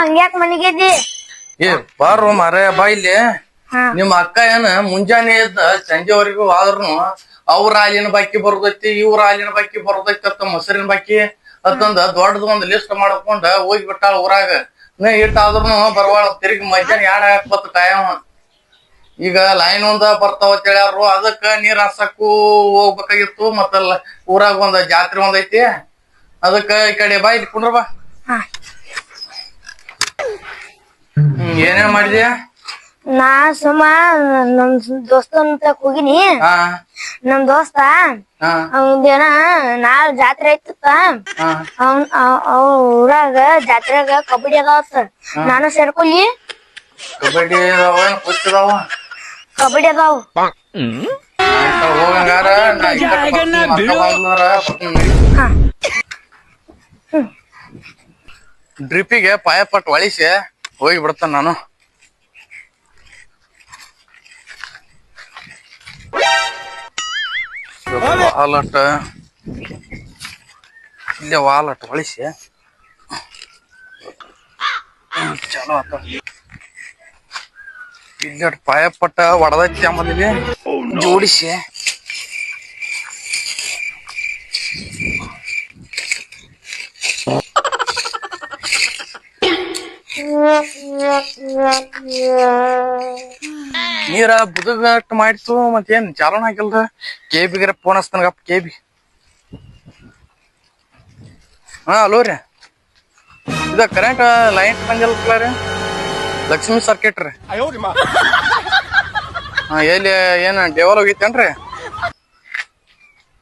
ಹಂಗ್ಯಾಕ್ ಮನಿಗಿದ್ದಿ ಏ ಬಾರು ಮಾರಯ್ಯ ಬಾ ಇಲ್ಲಿ. ನಿಮ್ಮ ಅಕ್ಕ ಏನ ಮುಂಜಾನೆ ಇದ್ದ ಸಂಜೆವರೆಗೂ ಆದ್ರೂ ಅವ್ರ ಹಾಲಿನ ಬಾಕಿ ಬರೋದೈತಿ ಇವ್ರ ಹಾಲಿನ ಬಾಕಿ ಬರೋದೈತಿ ಅಂತ ಮೊಸರಿನ ಬಾಕಿ ಅತ್ತಂದ ದೊಡ್ಡದ ಒಂದ್ ಲಿಸ್ಟ್ ಮಾಡ್ಕೊಂಡ ಹೋಗಿ ಬಿಟ್ಟಾಳ ಊರಾಗ. ನೇ ಇಟ್ಟ ಆದ್ರೂ ಬರವಾಳ ತಿರುಗಿ ಮಧ್ಯಾಹ್ನ ಯಾಡ ಬತ್ತ ಟೈಮ್ ಈಗ ಲೈನ್ ಒಂದ ಬರ್ತಾವ ಅಂತ ಹೇಳ್ಯಾರು ಅದಕ್ಕ ನೀರ್ ಹಾಸಕ್ಕೂ ಹೋಗ್ಬೇಕಾಗಿತ್ತು ಮತ್ತ ಊರಾಗ ಒಂದ ಜಾತ್ರೆ ಒಂದೈತಿ ಅದಕ್ಕ ಈ ಕಡೆ ಬಾ ಇಲ್ಲಿ ಕುಂಡ್ರ ಬಾ. ಹ್ಮ್ ಏನೇನ್ ಮಾಡಿದ್ಯಾ? ನಾ ಸುಮ್ಮ ನಮ್ ದೋಸ್ತನ್ ತಕ್ ಹೋಗಿನಿ. ಹಾ. ನಮ್ ದೋಸ್ತ. ಹಾ. ಅವಂದೇನ ನಾಳೆ ಜಾತ್ರೆ ಐತಪ್ಪ ಹಾ. ಅವ್ನ್ ಅವ್- ಅವ್ ಊರಾಗ ಜಾತ್ರೆಗ ಕಬಡ್ಡಿ ಅದಾವತ್ತ ನಾನು ಸೇರ್ಕೊಲಿ ಕಬಡ್ಡಿ ಅದಾವ ಕುಸ್ತಿ ಅದಾವ. ಕಬಡ್ಡಿ ಅದಾವ್. ಹೋಗಂಗಾರ ನಾ ಈ ಕಡೆ ಬರ್ತೀನಿ, ಅಕ್ಕ ಬಂದ್ಲಂದ್ರ ಬರ್ತೀನಿ. ಹಾ. ಡ್ರಿಪ್ಪಿಗೆ ಪಾಯ ಪಟ್ಟು ಒಳಿಸಿ ಹೋಗಿ ಬಿಡ್ತಾನ ನಾನು. ವಾಲಟ್ ಇಲ್ಲೇ ವಾಲಟ್ ಒಳಿಸಿ ಹ್ಮ್, ಚಲೋ ಆತ ಇಲ್ಲೇ ಪಾಯ ಪಟ್ಟ ಹೊಡೆದೈತಿ ಆಮೇಲೆ ಜೋಡಿಸಿ ನೀರ ಬುದಗಟ್ ಮಾಡಿತು ಮತ್ತೇನ್ ಚಾಲನ ಹಾಕಿಲ್ದ ಕೇಬಿಗರ ಫೋನ್ ಹಚ್ತಾನಗಪ್ಪ ಕೇಬಿ ಹಾ ಹಲೋ ರೀ. ಇದ ಕರೆಂಟ್ ಲೈನ್ ಬಂದಿಲ್ಲ ರೀ. ಲಕ್ಷ್ಮಿ ಸರ್ಕಿಟ್ ರೀ. ಹಾ ಎಲ್ಲಿ ಏನ ಡೆವಲ್ ಹೋಗಿತ್ತೇನ್ರಿ?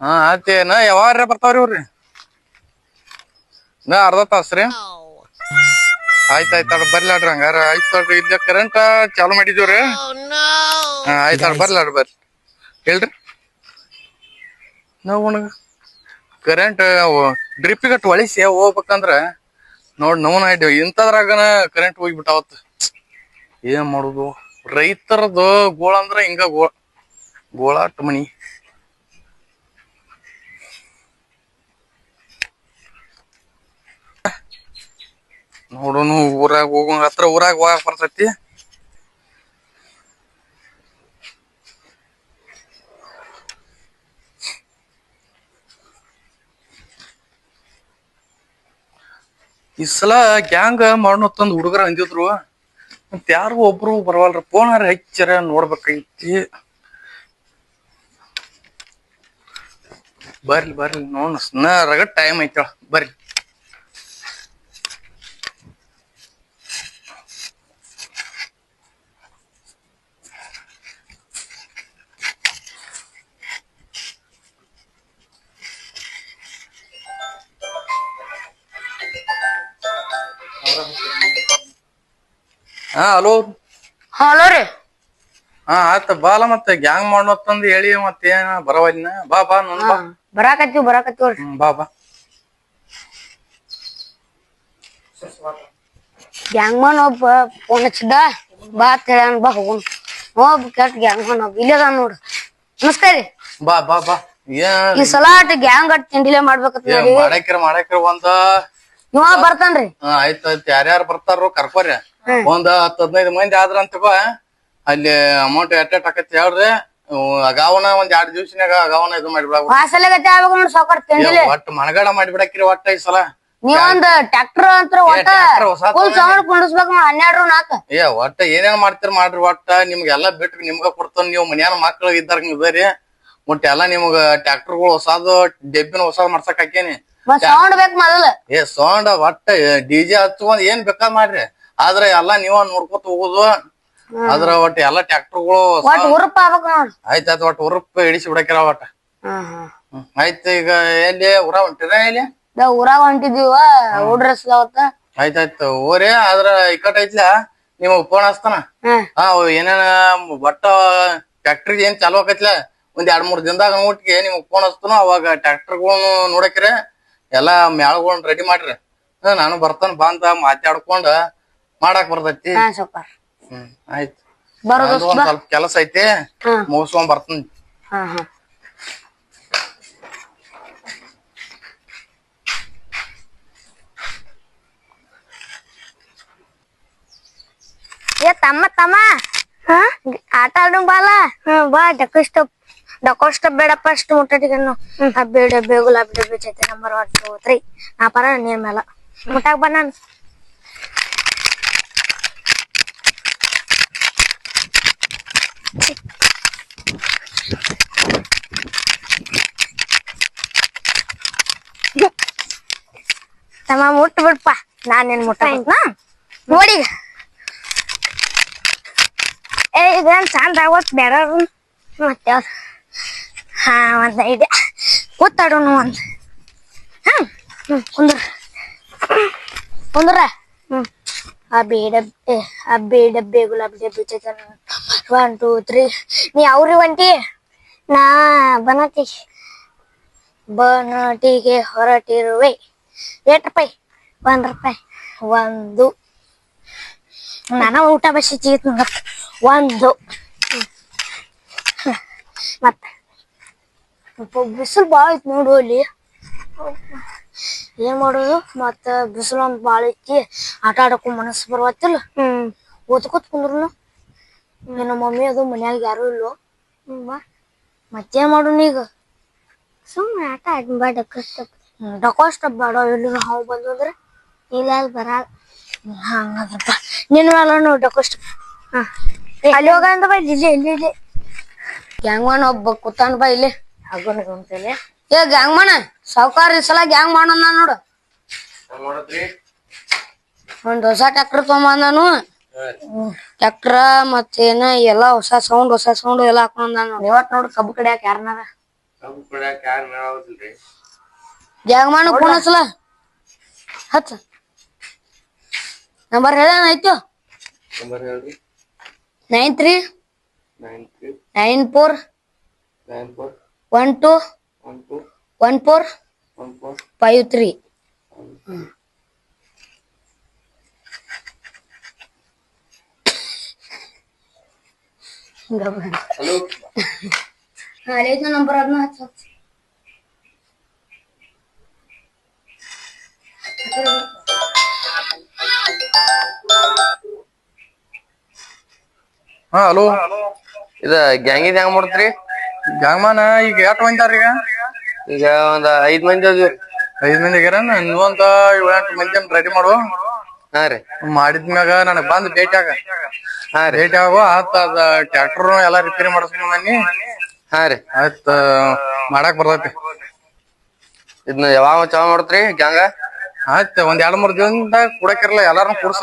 ಹಾ ಆತೇನ ಯಾವಾರ ಬರ್ತಾವ್ರಿ ಇವ್ರಿ? ನಾ ಅರ್ಧ ತಾಸ್ ಆಯ್ತಾಯ್ತು ಬರ್ಲಾಡ್ರಿ ಹಂಗಾರ. ಆಯ್ತು ಇದ್ದ ಕರೆಂಟ್ ಚಾಲು ಮಾಡಿದೀವ್ರಿ. ಹಾ ಆಯ್ತು ಬರ್ಲಾಡ್ರಿ ಬರ್ರಿ ಹೇಳ್ರಿ. ನಾವು ಉಣಗ ಕರೆಂಟ್ ಡ್ರಿಪ್ಪಿಗಟ್ಟು ಒಳಿಸಿ ಹೋಗ್ಬೇಕಂದ್ರ ನೋಡ್ ನೋ ಆಯ್ತು ಇಂಥದ್ರಾಗನ ಕರೆಂಟ್ ಹೋಗ್ಬಿಟ್ಟಾವತ್. ಏನ್ ಮಾಡುದು? ರೈತರದು ಗೋಳ ಅಂದ್ರ ಹಿಂಗ ಗೋಳ ಗೋಳಾಟ ಮನಿ. ನೋಡೋನು ಊರಾಗ ಹೋಗೋ ಹತ್ರ ಊರಾಗ ಹೋಗಕ್ ಬರ್ತೈತಿ. ಈ ಸಲ ಗ್ಯಾಂಗ್ ಮಾಡೋತಂದ್ ಹುಡುಗರ ಅಂದಿದ್ರು. ಮತ್ ಯಾರು ಒಬ್ರು ಬರವಲ್ರ. ಫೋನ್ ಹಚ್ಚರ ನೋಡ್ಬೇಕೈತಿ. ಬರ್ಲಿ ಬರ್ಲಿ ನೋಡ ಸಣ್ಣ ರಗಡ್ ಟೈಮ್ ಐತಳ ಬರ್ರಿ. ಹಾ ಹಲೋ. ಹಲೋ ರೀ. ಹಾ ಆತ ಬಾಲ ಮತ್ತೆ. ಗ್ಯಾಂಗ್ ಮಾಡೋತಂದ್ ಹೇಳಿ ಮತ್ತ ಏನ ಬಾ ಬಾ ನನ್ ಬಾ. ಬರಾಕತ್ತೀವ್ ಬರಾಕತ್ತೀವ್ರಿ ಹ್ಮ್ ಬಾ ಬಾ. ಗ್ಯಾಂಗ್ ಮನ್ ಒಬ್ಬ ಫೋನ್ ಹಚ್ಚಿದ್ದ. ಬಾ ಅಂತ ಹೇಳ್ಯಾನ ಬಾ ಹೋಗೋಣ. ಒಬ್ಬ ಕೆಟ್ಟ ಗ್ಯಾಂಗ್ ಮನ್ ಒಬ್ಬ. ಇಲ್ಲದ ನೋಡ್ರಿ. ನಮಸ್ಕಾರ ರೀ. ಬಾ ಬಾ ಬಾ. ಏನ್ ಈ ಸಲ ಅಟ್ ಗ್ಯಾಂಗ್ ಅಟ್ ತಿಂಡಿಲೆ ಮಾಡ್ಬೇಕತ್ ನೋಡಿ. ಮಾಡಕ್ರ ಮಾಡಕ್ರ ಒಂದ ಇವ ಬರ್ತಾನ್ರಿ. ಹಾ, ಆಯ್ತ್ ಆಯ್ತ್. ಯಾರ್ಯಾರು ಬರ್ತಾರೋ ಕರ್ಕೋರಿ. ಒಂದ್ ಹತ್ತ್ ಹದಿನೈದು ಮಂದಿ ಆದ್ರ ಅಂತಪ್ಪ ಅಲ್ಲಿ ಅಮೌಂಟ್ ಅಟ್ಯಾಟ್ ಆಕತಿ ಹೇಳ್ರಿ. ಹ್ಮ್, ಅಗಾವನ ಒಂದ್ ಎರಡ್ ದಿವ್ಸನ್ಯಾಗ ಅಗಾವನ ಇದು ಮಾಡಿಬಿಡಾಕ ವಾಸಲೆಗತ್ತೆ ಆಗ್ಬೇಕು ನೋಡಿ ಸಾವ್ಕಾರ ತಿಂಡಿಲೆ ಒಟ್ಟ ಮನಗಡ ಮಾಡಿಬಿಡಕ್ರಿ ಒಟ್ಟ ಈ ಸಲ. ನೀವೊಂದ್ ಟ್ರ್ಯಾಕ್ಟರ್ ಅಂತ ಒಟ್ಟ tractor ಹೊಸಾದ್ ಫುಲ್ ಸೌಂಡ್ ಕುಂಡಿಸ್ಬೇಕು ನೋಡಿ ಹನ್ನೆರಡು ನಾಲ್ಕ ಏ ಒಟ್ಟ ಏನೇನ್ ಮಾಡ್ತೀರ ಮಾಡ್ರಿ ಒಟ್ಟ. ನಿಮ್ಗೆಲ್ಲಾ ಬಿಟ್ಟು ನಿಮ್ಗ ಕೊಡ್ತಾನ ನೀವು. ಮನ್ಯಾನ ಮಕ್ಳು ಇದ್ದಾರ ಇದರಿ ಒಟ್ಟ ಎಲ್ಲಾ ನಿಮ್ಗ ಟ್ರ್ಯಾಕ್ಟರ್ಗಳು ಹೊಸಾದು ಡೆಬ್ಬಿನ ಹೊಸಾದ್ ಮಾಡ್ಸಕ್ ಹಾಕೇನಿ ಸೌಂಡ್ ಬೇಕು ಮೊದಲ. ಏ ಸೌಂಡ್ ಒಟ್ಟ ಡಿಜೆ ಹಚ್ಕೊಂಡ್ ಏನ್ ಬೇಕಾದ್ ಮಾಡ್ರಿ? ಆದ್ರ ಎಲ್ಲಾ ನೀವ ನೋಡ್ಕೊತ ಹೋಗುದು. ಅದ್ರ ಒಟ್ಟ ಎಲ್ಲಾ ಟ್ರ್ಯಾಕ್ಟರ್ಗಳು ಒಟ್ ಉರುಪ್ ಆಗ್ಬೇಕು ನೋಡ್. ಆಯ್ತಾಯ್ತು ಒಟ್ಟ ಉರುಪ್ ಇಡಿಸಿ ಬಿಡಕ್ಕಿರ ಒಟ್ಟ. ಆಯ್ತು. ಈಗ ಎಲ್ಲಿ ಊರ ಹೊಂಟಿರ ಇದ ಊರಾಗ ಹೊಂಟಿದೀವ ಹುಡ್ರಸ್ ಅವತ್ತ ಆಯ್ತಾಯ್ತು ಊರೇ ಆದ್ರ ಇಕ್ಕಟ್ ಐತ್ಲ ನಿಮಗ್ ಫೋನ್ ಹಚ್ತಾನ ಆ ಹಾ ಏನೇನ ಒಟ್ಟ ಫ್ಯಾಕ್ಟ್ರಿ ಏನ್ ಚಾಲು ಆಕೈತ್ಲ? ಒಂದ್ ಎರಡ್ ಮೂರ್ ದಿನದಾಗ ನೋಟ್ಗೆ ನಿಮ್ಗ್ ಫೋನ್ ಹಚ್ತಾನು ಅವಾಗ ಟ್ಯಾಕ್ಟರ್ಗಳು ನೋಡಕ್ರೆ ಎಲ್ಲಾ ಮ್ಯಾಳ್ಗೊಂಡ್ ರೆಡಿ ಮಾಡ್ರಿ. ಹಾ, ನಾನು ಬರ್ತಾನ ಬಂದ ಮಾತಾಡ್ಕೊಂಡ ಮಾಡಾಕ್ ಬರ್ತೈತಿ. ಹಾ ಸೌಕಾರ ಹ್ಮ್ ಆಯ್ತು. ಬರೋ ನಂದು ಒಂದ್ ಸ್ವಲ್ಪ ಕೆಲಸ ಐತಿ ಹಾ. ಮುಗಿಸ್ಕೊಂಡ್ ಬರ್ತೀನಿ. ಹಾ ಹಾ. ಏ ತಮ್ಮ ತಮ್ಮ. ಹಾ? ಆಟ ಆಡೋಣ ಬಾಲ. ಹಾ ಬಾ ಡಕೋಸ್ಟ್ ಡಕೋಸ್ಟ್ ಬೇಡಪ್ಪ ಅಷ್ಟು ಮುಟ್ಟಟಿಗನ್ನು ಆ ಬೇಡ ಬೇ ಗುಲಾಬಿ ಡಬ್ಬಿ ಚೈತೆ ನಂಬರ್ ಒನ್ ಟೂ ತ್ರೀ ನಾ ಪರ ನೀರ್ ಮೇಲ ಮುಟ್ಟಾಕ್ ಬಾ ನಾನು ತಮ್ಮ ಮುಟ್ಟು ಬಿಡ್ಪ ನಾನೇನ್ ಮುಟ್ಟ ನೋಡಿ ಏ ಇದೇನ್ ಚಂದ ಆಗೋತ್ ಬೇಡ ಮತ್ತೆ ಯಾವ್ದ್? ಹಾ, ಒಂದ್ ಐಡಿಯಾ ಕೂತಾಡೋಣ ಒಂದ್. ಹ್ಮ್ ಹ್ಮ್, ಕುಂದ್ರ. ಕುಂದ್ರ. ಹ್ಮ್. ಆ ಬೇಡ ಆ ಬೇಡ ಬೇ ಗುಲಾಬಿ ಡಬ್ಬಿ ಚೈತನ್ ಒನ್ ಟೂ ತ್ರೀ ನೀ ಅವ್ರಿ ಒಂಟಿ? ನಾ ಬನತಿ. ಬನಟಿಗೆ ಹೊರಟಿರುವೆ. ಎಷ್ಟು ರೂಪಾಯಿ? ಒಂದ್ ರೂಪಾಯಿ. ಒಂದು. ನಾನು ಊಟ ಬಸಿ ಚೀತ್ ಒಂದು. ಮತ್ತ. ಬಿಸಿಲು ಭಾಳ ಐತಿ ನೋಡು ಅಲ್ಲಿ. ಏನ್ ಮಾಡೋದು? ಮತ್ತ ಬಿಸಿಲು ಅಂತ ಭಾಳ ಐತಿ. ಆಟ ಆಡಕ್ಕೂ ಮನಸ್ಸು ಬರ್ವತ್ತಿಲ್ಲ. ಹ್ಮ್. ಓದ್ಕೋತ್ ಕುಂದ್ರು ನಮ್ಮ ಮಮ್ಮಿ ಅದು ಮನ್ಯಾಗ ಯಾರು ಇಲ್ಲೋ ಮತ್ತೇನ್ ಮಾಡೋಣ ಈಗ? ಸುಮ್ಮನೆ ಆಟ ಆಡ್ ಬಾ ಡಕೋಸ್ಟ್ ಬೇಡ. ಇಲ್ಲಿ ಹಾವು ಬಂದ್ರೆ ಅಂದ್ರೆ ಇಲ್ಲ ಅಲ್ಲಿ ಬರಲ್ಲ. ಹಂಗಂದ್ರಪ್ಪ ನಿನ್ನ ಮೇಲೆ ನೋಡಿ ಡಕೋಷ್ಟ ಅಲ್ಲಿ ಹೋಗಂದ ಬಾ ಇಲ್ಲಿ ಇಲ್ಲಿ ಇಲ್ಲಿ. ಹೆಂಗ ಒಬ್ಬ ಕೂತಾನ ಬಾ ಇಲ್ಲಿ. ಏ ಗ್ಯಾಂಗ್ಮನ್ ಸಾವ್ಕಾರ ಈ ಸಲ ಗ್ಯಾಂಗ್ ಮಾಡೋಣ ನೋಡು. ಒಂದ್ ಹೊಸ ಟ್ರ್ಯಾಕ್ಟರ್ ತಗೊಂಬಂದನು ಟ್ರ್ಯಾಕ್ಟರ್ ಮತ್ತೇನ ಎಲ್ಲಾ ಹೊಸ ಸೌಂಡ್ ಹೊಸ ಸೌಂಡ್ ಎಲ್ಲ ಹಾಕೊಂಡ್ ಇವತ್ ನೋಡು ಕಬ್ಬು ಕಡಿಯಾಕ ಯಾರನಾರ. ಜಾಗಮಾನ ಫೋನ್ ಹಚ್ಚಲ. ಹಚ್ಚ. ನಂಬರ್ ಹೇಳ ಆಯ್ತು? Nine three nine four one two one four five three ಹಳೇದು ನಂಬರ್ ಅದನ್ನ ಹಚ್ಚ. ಹಾ ಹಲೋ. ಇದ ಗ್ಯಾಂಗಿದ್ ಹೆಂಗ್ ಮಾಡ್ತ್ರಿ? ಗ್ಯಾಂಗ್ಮಾನ ಈಗ ಎಷ್ಟ್ ಮಂದಿ ಈಗ? ಈಗ ಒಂದ್ ಐದ್ ಮಂದಿ ಅದ್ವಿ. ಐದ್ ಮಂದಿ ಆಗ್ಯಾರ ನೀವಂತ ಏಳ್ ಎಂಟು ಮಂದಿ ರೆಡಿ ಮಾಡು ಹಾ ರೀ. ಮಾಡಿದ್ಮ್ಯಾಗ ನನಗ್ ಬಂದ್ ಭೇಟಿ ಆಗ. ಹಾ ರೀ. ಭೇಟಿ ಆಗು ಆತ ಅದ ಟ್ರ್ಯಾಕ್ಟರ್ ಎಲ್ಲಾ ರಿಪೇರಿ ಮಾಡಿಸ್ಕೊಂಡ್ ಬನ್ನಿ ಹಾ ರೀ. ಆಯ್ತ ಮಾಡಾಕ್ ಬರ್ತೈತಿ. ಇದನ್ನ ಯಾವಾಗ ಚಾ ಮಾಡ್ತ್ರಿ ಗ್ಯಾಂಗ? ಆಯ್ತ ಒಂದ್ ಎರಡ್ ಮೂರ್ ದಿನದಿಂದ ಕೊಡಕಿರಲ್ಲ ಎಲ್ಲಾರನು ಕೂಡ್ಸ.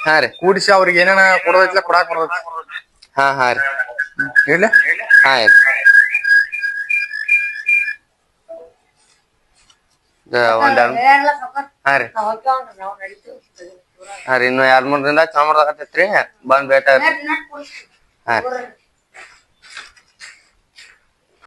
ಹಾ ರೀ. ಕೂಡಿಸಿ ಅವ್ರಿಗೆ ಏನೇನ ಕೊಡೋದೈತ್ಲ ಕೊಡಾಕ್ ಬರ್ತೈತಿ. ಹಾ ಹಾ ರೀ. ಹೇಳಿ. ಹಾ ಆಯ್ತ್ ಒಂದ್ ಹಾ ರೀ. ಹಾ ರೀ ಇನ್ನು ಎರಡ್ ಮೂರ್ ದಿನದಾಗ ಚಾವ ಮಾಡ್ದಾಕತ್ತೈತ್ರಿ ಬಂದ್ ಭೇಟ ಹಾ ರೀ.